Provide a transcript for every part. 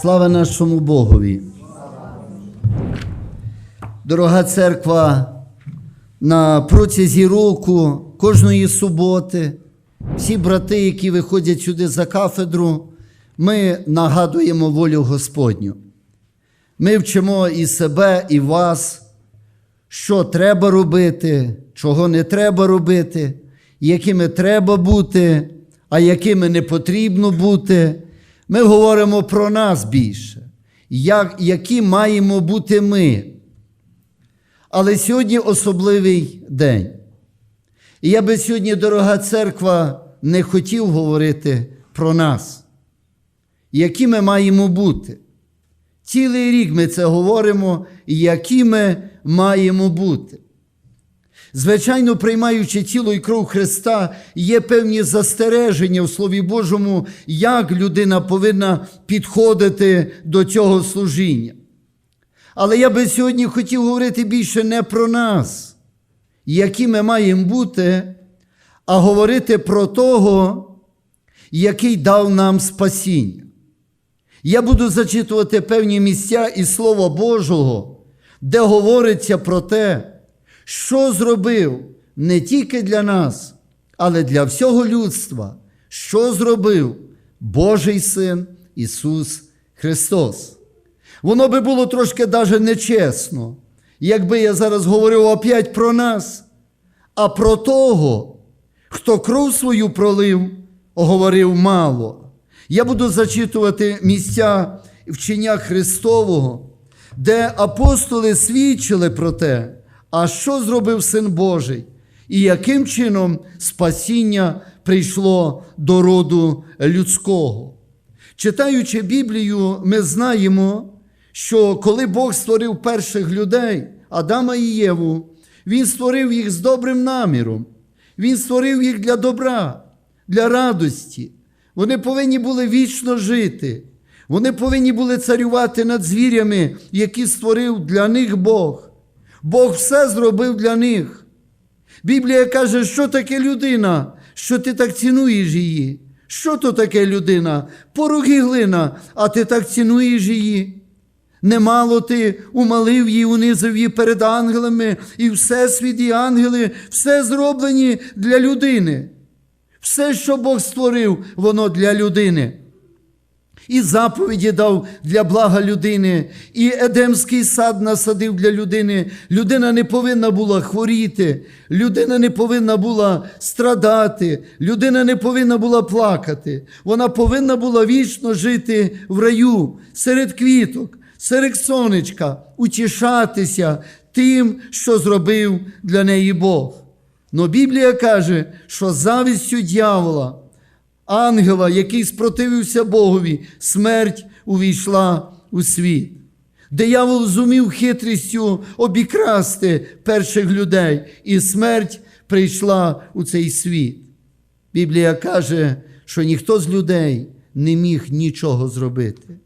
Слава нашому Богові. Дорога церква, на протязі року, кожної суботи, всі брати, які виходять сюди за кафедру, ми нагадуємо волю Господню. Ми вчимо і себе, і вас, що треба робити, чого не треба робити, якими треба бути, а якими не потрібно бути. Ми говоримо про нас більше, як, які маємо бути ми. Але сьогодні особливий день. І я би сьогодні, дорога церква, не хотів говорити про нас, які ми маємо бути. Цілий рік ми це говоримо, які ми маємо бути. Звичайно, приймаючи тіло і кров Христа, є певні застереження в Слові Божому, як людина повинна підходити до цього служіння. Але я би сьогодні хотів говорити більше не про нас, які ми маємо бути, а говорити про того, який дав нам спасіння. Я буду зачитувати певні місця із Слова Божого, де говориться про те, що зробив не тільки для нас, але для всього людства, що зробив Божий Син Ісус Христос. Воно би було трошки даже нечесно, якби я зараз говорив опять про нас, а про того, хто кров свою пролив, говорив мало. Я буду зачитувати місця вчення Христового, де апостоли свідчили про те, а що зробив Син Божий, і яким чином спасіння прийшло до роду людського. Читаючи Біблію, ми знаємо, що коли Бог створив перших людей, Адама і Єву, Він створив їх з добрим наміром. Він створив їх для добра, для радості. Вони повинні були вічно жити. Вони повинні були царювати над звірями, які створив для них Бог. Бог все зробив для них. Біблія каже, що таке людина, що ти так цінуєш її. Що то таке людина? Пороги глина, а ти так цінуєш її. Немало ти умалив її, унизив її перед ангелами, і всесвіт і ангели, все зроблені для людини. Все, що Бог створив, воно для людини. І заповіді дав для блага людини, і Едемський сад насадив для людини. Людина не повинна була хворіти, людина не повинна була страдати, людина не повинна була плакати. Вона повинна була вічно жити в раю серед квіток, серед сонечка, утішатися тим, що зробив для неї Бог. Но Біблія каже, що завістю дьявола, ангела, який спротивився Богові, смерть увійшла у світ. Диявол зумів хитрістю обікрасти перших людей, і смерть прийшла у цей світ. Біблія каже, що ніхто з людей не міг нічого зробити.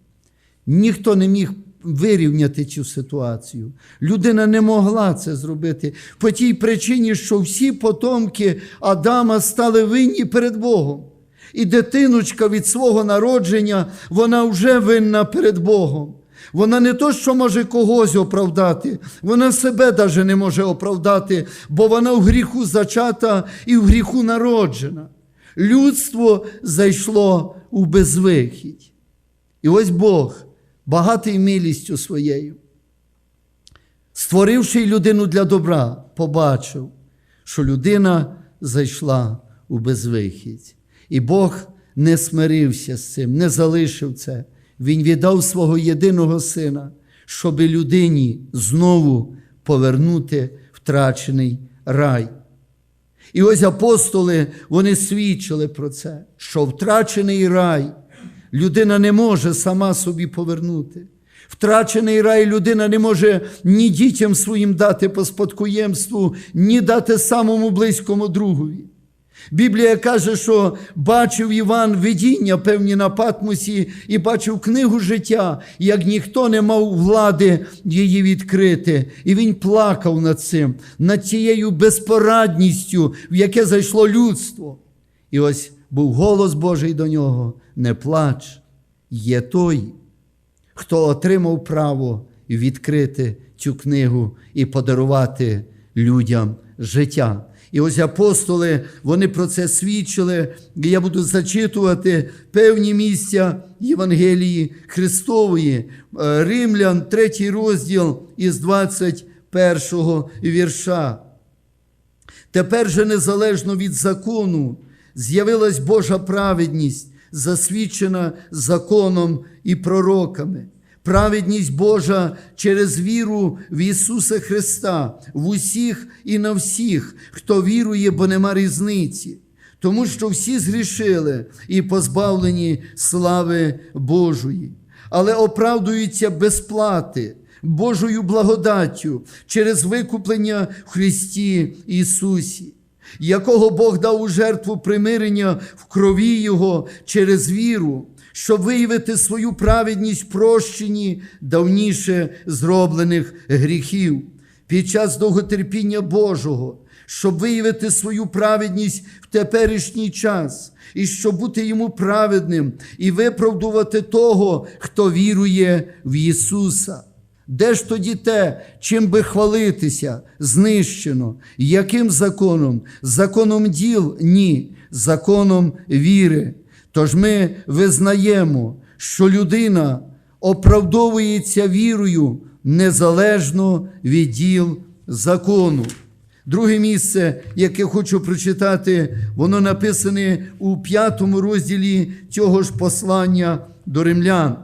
Ніхто не міг вирівняти цю ситуацію. Людина не могла це зробити по тій причині, що всі потомки Адама стали винні перед Богом. І дитиночка від свого народження, вона вже винна перед Богом. Вона не то, що може когось оправдати, вона себе навіть не може оправдати, бо вона в гріху зачата і в гріху народжена. Людство зайшло у безвихідь. І ось Бог, багатий милістю своєю, створивши людину для добра, побачив, що людина зайшла у безвихідь. І Бог не смирився з цим, не залишив це. Він віддав свого єдиного сина, щоб людині знову повернути втрачений рай. І ось апостоли вони свідчили про це, що втрачений рай людина не може сама собі повернути. Втрачений рай людина не може ні дітям своїм дати по спадкоємству, ні дати самому близькому другові. Біблія каже, що бачив Іван видіння певні на Патмосі і бачив книгу життя, як ніхто не мав влади її відкрити. І він плакав над цим, над цією безпорадністю, в яке зайшло людство. І ось був голос Божий до нього: не плач, є той, хто отримав право відкрити цю книгу і подарувати людям життя. І ось апостоли, вони про це свідчили. І я буду зачитувати певні місця Євангелії Христової, Е, Римлян, третій розділ із 21 вірша. Тепер же незалежно від закону з'явилась Божа праведність, засвідчена законом і пророками. Праведність Божа через віру в Ісуса Христа, в усіх і на всіх, хто вірує, бо нема різниці. Тому що всі згрішили і позбавлені слави Божої, але оправдуються без плати, Божою благодаттю через викуплення в Христі Ісусі, якого Бог дав у жертву примирення в крові Його через віру, щоб виявити свою праведність прощенні давніше зроблених гріхів під час довготерпіння Божого, щоб виявити свою праведність в теперішній час, і щоб бути йому праведним і виправдувати того, хто вірує в Ісуса. Де ж тоді те, чим би хвалитися, знищено? Яким законом? Законом діл? Ні, законом віри. Тож ми визнаємо, що людина оправдовується вірою незалежно від діл закону. Друге місце, яке хочу прочитати, воно написане у п'ятому розділі цього ж послання до римлян.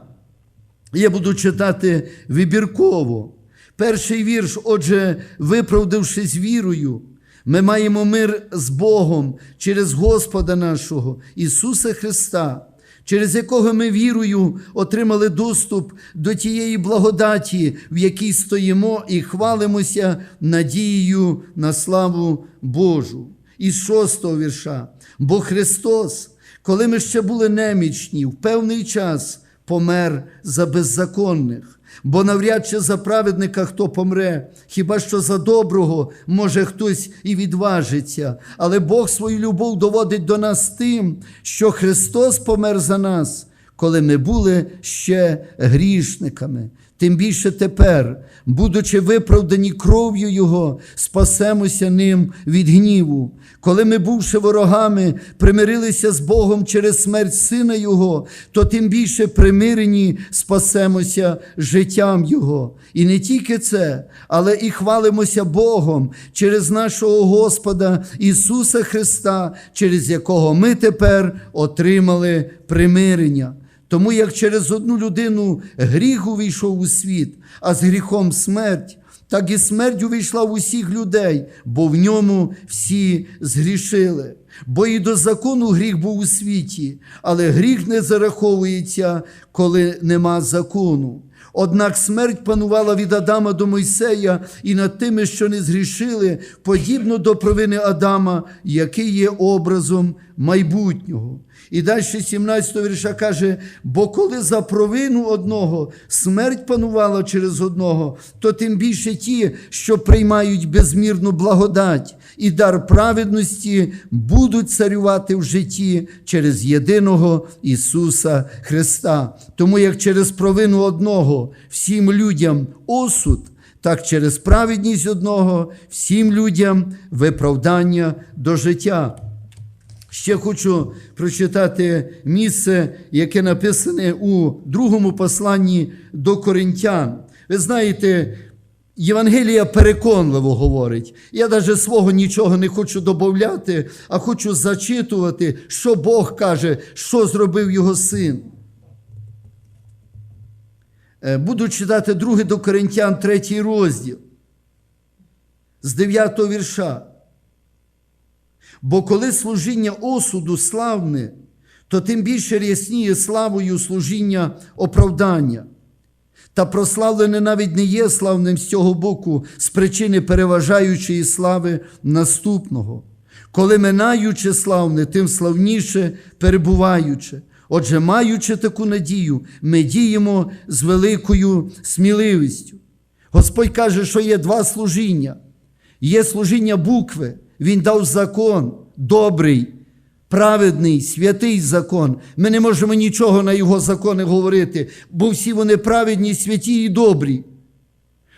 Я буду читати вибірково. Перший вірш, отже, виправдавшись вірою, ми маємо мир з Богом через Господа нашого Ісуса Христа, через якого ми вірою отримали доступ до тієї благодаті, в якій стоїмо і хвалимося надією на славу Божу. Із шостого вірша. Бо Христос, коли ми ще були немічні, в певний час помер за беззаконних. Бо навряд чи за праведника хто помре, хіба що за доброго може хтось і відважиться. Але Бог свою любов доводить до нас тим, що Христос помер за нас, коли ми були ще грішниками. Тим більше тепер, будучи виправдані кров'ю Його, спасемося ним від гніву. Коли ми, бувши ворогами, примирилися з Богом через смерть Сина Його, то тим більше примирені спасемося життям Його. І не тільки це, але і хвалимося Богом через нашого Господа Ісуса Христа, через якого ми тепер отримали примирення. Тому як через одну людину гріх увійшов у світ, а з гріхом смерть, так і смерть увійшла в усіх людей, бо в ньому всі згрішили. Бо і до закону гріх був у світі, але гріх не зараховується, коли нема закону. Однак смерть панувала від Адама до Мойсея і над тими, що не згрішили, подібно до провини Адама, який є образом майбутнього. І далі 17 вірша каже: бо коли за провину одного смерть панувала через одного, то тим більше ті, що приймають безмірну благодать і дар праведності, будуть царювати в житті через єдиного Ісуса Христа. Тому як через провину одного всім людям осуд. Так через праведність одного всім людям виправдання до життя. Ще хочу прочитати місце, яке написане у другому посланні до коринтян. Ви знаєте, Євангелія переконливо говорить. Я навіть свого нічого не хочу додати, а хочу зачитувати, що Бог каже, що зробив його син. Е, Буду читати другий до Коринтян, третій розділ з 9 вірша. Бо коли служіння осуду славне, то тим більше рясніє славою служіння оправдання. Та прославлене навіть не є славним з цього боку, з причини переважаючої слави наступного. Коли минаючи славне, тим славніше перебуваючи. Отже, маючи таку надію, ми діємо з великою сміливістю. Господь каже, що є два служіння. Є служіння букви, Він дав закон добрий, праведний, святий закон. Ми не можемо нічого на його закони говорити, бо всі вони праведні, святі і добрі.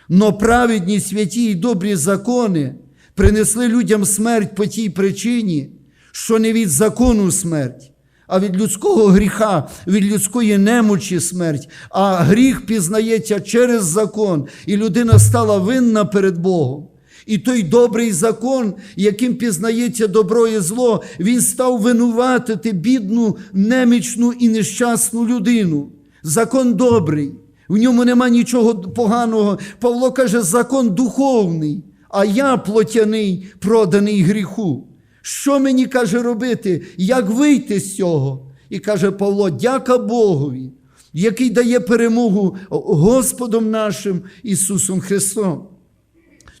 Но праведні, святі і добрі закони принесли людям смерть по тій причині, що не від закону смерть, а від людського гріха, від людської немочі смерть. А гріх пізнається через закон, і людина стала винна перед Богом. І той добрий закон, яким пізнається добро і зло, він став винуватити бідну, немічну і нещасну людину. Закон добрий, в ньому нема нічого поганого. Павло каже, закон духовний, а я плотяний, проданий гріху. Що мені каже робити? Як вийти з цього? І каже Павло, дяка Богові, який дає перемогу Господом нашим Ісусом Христом.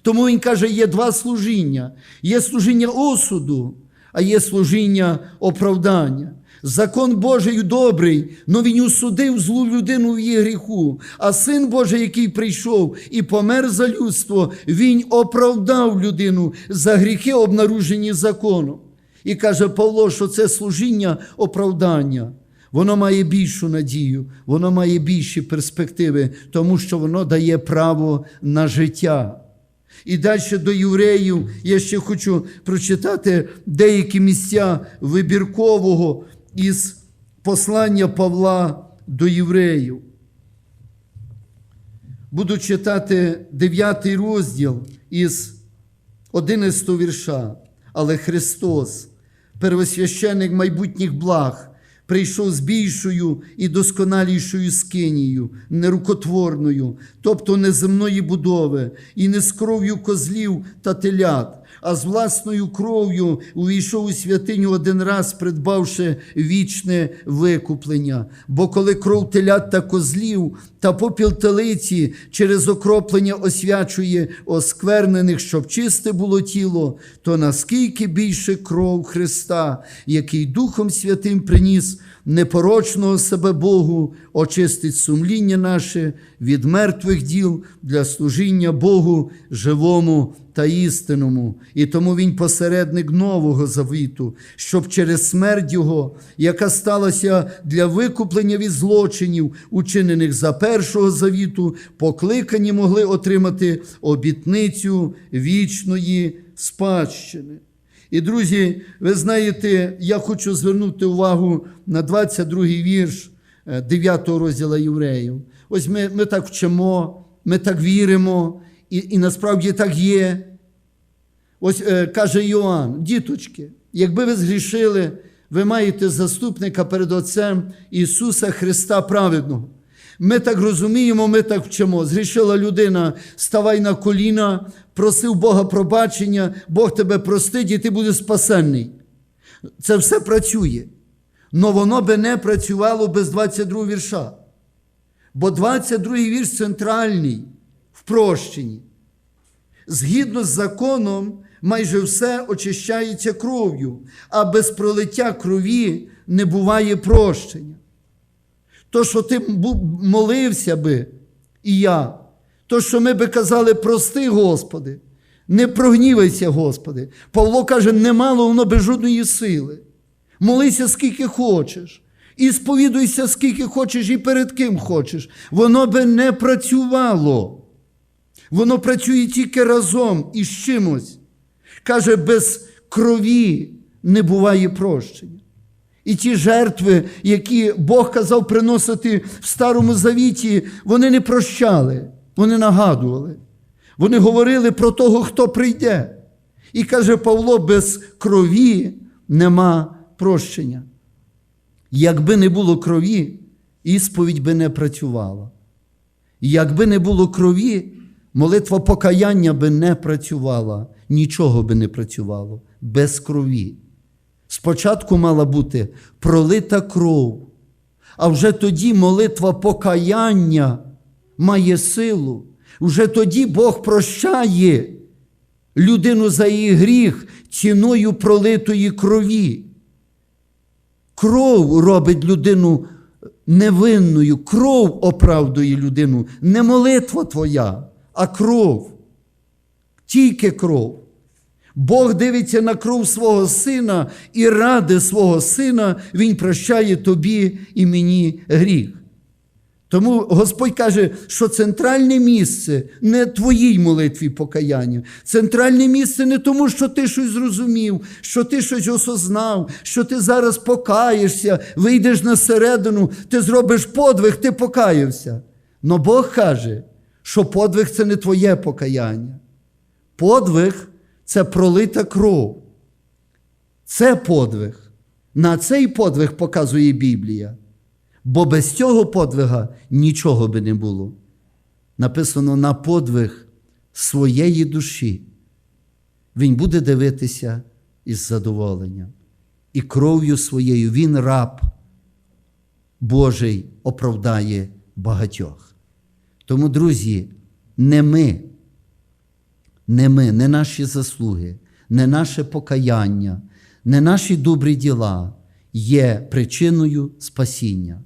Тому Він каже, є два служіння: є служіння осуду, а є служіння оправдання. Закон Божий добрий, но він усудив злу людину в її гріху. А син Божий, який прийшов і помер за людство, він оправдав людину за гріхи, обнаружені законом. І каже Павло, що це служіння оправдання. Воно має більшу надію, воно має більші перспективи, тому що воно дає право на життя. І далі до євреїв я ще хочу прочитати деякі місця вибіркового із послання Павла до євреїв. Буду читати 9 розділ із 11 вірша. Але Христос, первосвященик майбутніх благ, прийшов з більшою і досконалішою скинією, нерукотворною, тобто неземної будови, і не з кров'ю козлів та телят, а з власною кров'ю увійшов у святиню один раз, придбавши вічне викуплення. Бо коли кров телят та козлів та попіл телиці через окроплення освячує осквернених, щоб чисте було тіло, то наскільки більше кров Христа, який Духом Святим приніс непорочного себе Богу, очистить сумління наше від мертвих діл для служіння Богу живому та істинному. І тому Він посередник нового завіту, щоб через смерть Його, яка сталася для викуплення від злочинів, учинених за першого завіту, покликані могли отримати обітницю вічної спадщини. І, друзі, ви знаєте, я хочу звернути увагу на 22-й вірш 9 розділу євреїв. Ось ми, ми так вчимо, ми так віримо, і, і насправді так є. Ось е, каже Йоанн, діточки, якби ви згрішили, ви маєте заступника перед Отцем Ісуса Христа праведного. Ми так розуміємо, ми так вчимо. Згрішила людина, ставай на коліна, просив Бога пробачення, Бог тебе простить, і ти будеш спасенний. Це все працює. Но воно би не працювало без 22 вірша. Бо 22 вірш центральний в прощенні. Згідно з законом, майже все очищається кров'ю, а без пролиття крові не буває прощення. То, що ти молився би, і я, то, що ми би казали, прости, Господи, не прогнівайся, Господи. Павло каже, немало воно без жодної сили. Молися, скільки хочеш, і сповідуйся, скільки хочеш, і перед ким хочеш. Воно би не працювало. Воно працює тільки разом із чимось. Каже, без крові не буває прощення. І ті жертви, які Бог казав приносити в Старому Завіті, вони не прощали, вони нагадували. Вони говорили про того, хто прийде. І каже Павло, без крові нема прощення. Якби не було крові, ісповідь би не працювала. Якби не було крові, молитва покаяння би не працювала, нічого би не працювало без крові. Спочатку мала бути пролита кров, а вже тоді молитва покаяння має силу. Вже тоді Бог прощає людину за її гріх ціною пролитої крові. Кров робить людину невинною, кров оправдує людину. Не молитва твоя, а кров. Тільки кров. Бог дивиться на кров свого сина і ради свого сина Він прощає тобі і мені гріх. Тому Господь каже, що центральне місце не твоїй молитві покаяння. Центральне місце не тому, що ти щось зрозумів, що ти щось осознав, що ти зараз покаєшся, вийдеш на середину, ти зробиш подвиг, ти покаявся. Но Бог каже, що подвиг це не твоє покаяння. Подвиг це пролита кров. Це подвиг. На цей подвиг показує Біблія. Бо без цього подвига нічого би не було. Написано на подвиг своєї душі. Він буде дивитися із задоволенням. І кров'ю своєю він раб Божий оправдає багатьох. Тому, друзі, не ми, не ми, не наші заслуги, не наше покаяння, не наші добрі діла є причиною спасіння.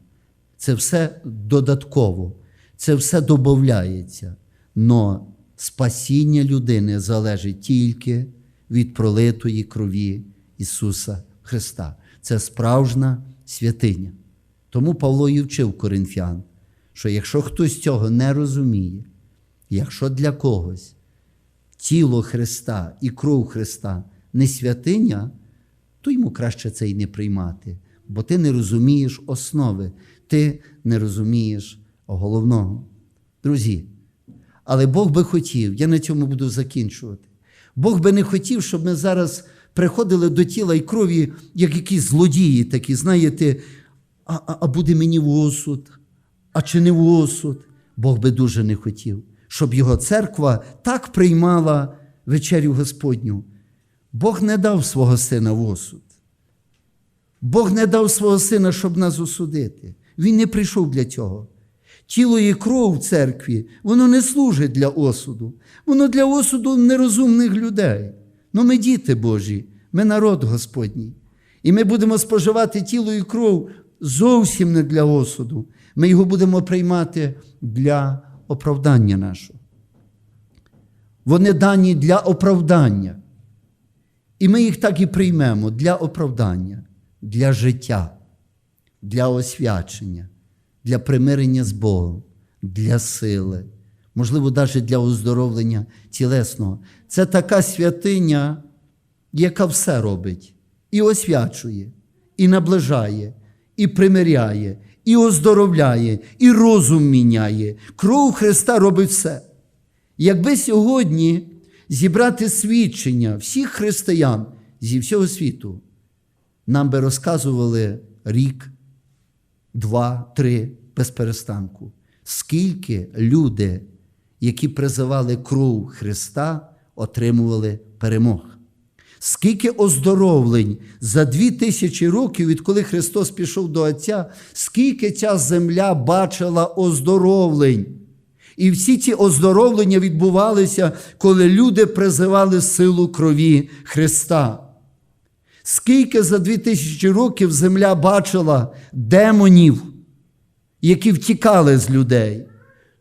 Це все додатково, це все додається. Но спасіння людини залежить тільки від пролитої крові Ісуса Христа. Це справжня святиня. Тому Павло і вчив коринфян, що якщо хтось цього не розуміє, якщо для когось тіло Христа і кров Христа не святиня, то йому краще це й не приймати, бо ти не розумієш основи, ти не розумієш головного. Друзі, але Бог би хотів, я на цьому буду закінчувати. Бог би не хотів, щоб ми зараз приходили до тіла і крові, як якісь злодії такі, знаєте, а, а, а буде мені в осуд, а чи не в осуд? Бог би дуже не хотів, щоб його церква так приймала вечерю Господню. Бог не дав свого сина в осуд. Бог не дав свого сина, щоб нас осудити. Він не прийшов для цього. Тіло і кров в церкві, воно не служить для осуду. Воно для осуду нерозумних людей. Ну ми діти Божі, ми народ Господній. І ми будемо споживати тіло і кров зовсім не для осуду. Ми його будемо приймати для оправдання нашого. Вони дані для оправдання. І ми їх так і приймемо для оправдання, для життя, для освячення, для примирення з Богом, для сили, можливо, навіть для оздоровлення тілесного. Це така святиня, яка все робить і освячує, і наближає, і примиряє, і оздоровляє, і розум міняє. Кров Христа робить все. Якби сьогодні зібрати свідчення всіх християн зі всього світу, нам би розказували рік, два, три без перестанку, скільки люди, які призивали кров Христа, отримували перемог. Скільки оздоровлень за дві тисячі років, відколи Христос пішов до Отця, скільки ця земля бачила оздоровлень. І всі ці оздоровлення відбувалися, коли люди призивали силу крові Христа. Скільки за дві тисячі років земля бачила демонів, які втікали з людей,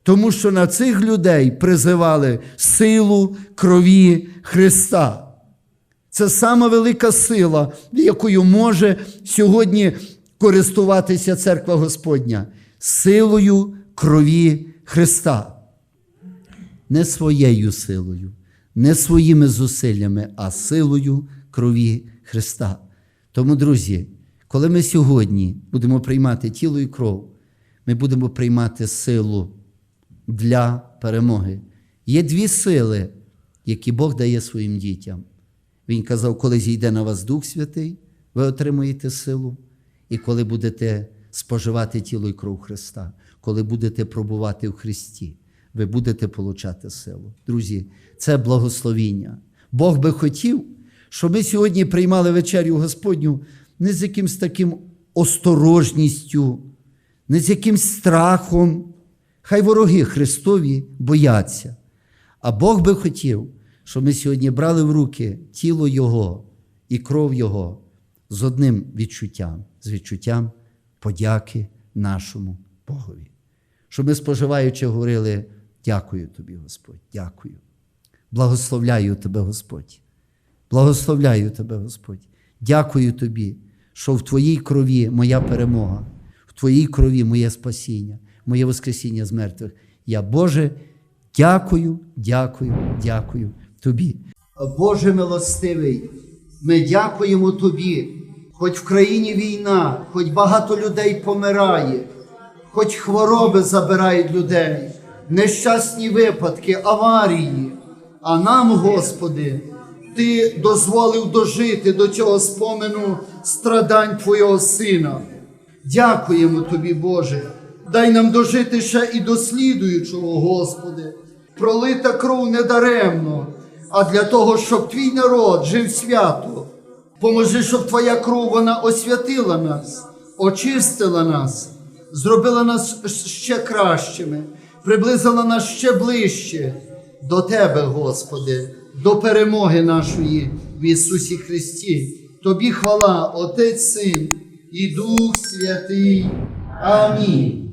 тому що на цих людей призивали силу крові Христа. Це сама велика сила, якою може сьогодні користуватися церква Господня, силою крові Христа. Не своєю силою, не своїми зусиллями, а силою крові Христа. Тому, друзі, коли ми сьогодні будемо приймати тіло і кров, ми будемо приймати силу для перемоги. Є дві сили, які Бог дає своїм дітям. Він казав, коли зійде на вас Дух Святий, ви отримуєте силу, і коли будете споживати тіло і кров Христа, коли будете пробувати в Христі, ви будете получати силу. Друзі, це благословіння. Бог би хотів, щоб ми сьогодні приймали вечерю Господню не з якимсь таким осторожністю, не з якимсь страхом. Хай вороги Христові бояться. А Бог би хотів, щоб ми сьогодні брали в руки тіло Його і кров Його з одним відчуттям, з відчуттям подяки нашому Богові. Щоб ми, споживаючи, говорили: дякую тобі, Господь, дякую. Благословляю тебе, Господь. Благословляю тебе, Господь. Дякую тобі, що в Твоїй крові моя перемога, в Твоїй крові моє спасіння, моє Воскресіння з мертвих. Я, Боже, дякую, дякую, дякую тобі. Боже милостивий, ми дякуємо Тобі, хоч в країні війна, хоч багато людей помирає, хоч хвороби забирають людей, нещасні випадки, аварії. А нам, Господи, Ти дозволив дожити до цього спомену страдань Твого Сина. Дякуємо Тобі, Боже. Дай нам дожити ще і до слідуючого, Господи. Пролита кров недаремно, а для того, щоб твій народ жив свято. Поможи, щоб Твоя кров вона освятила нас, очистила нас, зробила нас ще кращими, приблизила нас ще ближче до Тебе, Господи, до перемоги нашої в Ісусі Христі. Тобі хвала, Отець Син і Дух Святий. Амінь.